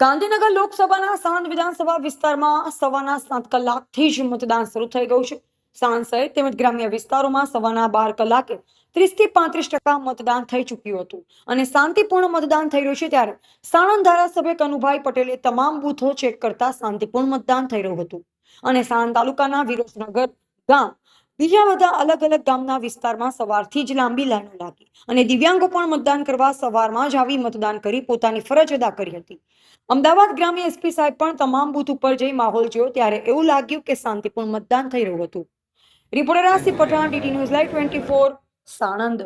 ગાંધીનગર લોકસભાના સાણંદ વિધાનસભા વિસ્તારમાં સવાના સાત કલાકથી જ મતદાન શરૂ થઈ ગયું છે. સાણંદ શહેર તેમજ ગ્રામ્ય વિસ્તારોમાં સવાના બાર કલાકે ત્રીસથી પાંત્રીસ ટકા મતદાન થઈ ચૂક્યું હતું અને શાંતિપૂર્ણ મતદાન થઈ રહ્યું છે ત્યારે સાણંદ ધારાસભ્ય કનુભાઈ પટેલે તમામ બૂથો ચેક કરતા શાંતિપૂર્ણ મતદાન થઈ રહ્યું હતું. અને સાણંદ તાલુકાના વિરોધનગર ગામ બીજા બધા અલગ અલગ ગામના વિસ્તારમાં સવારથી જ લાંબી લાઈનો લાગી અને દિવ્યાંગો પણ મતદાન કરવા સવારમાં જ આવી મતદાન કરી પોતાની ફરજ અદા કરી હતી. અમદાવાદ ગ્રામ્ય એસપી સાહેબ પણ તમામ બૂથ ઉપર જઈ માહોલ જોયો ત્યારે એવું લાગ્યું કે શાંતિપૂર્ણ મતદાન થઈ રહ્યું હતું. Reporter Asif Pathan, DT news live twenty four, Sanand.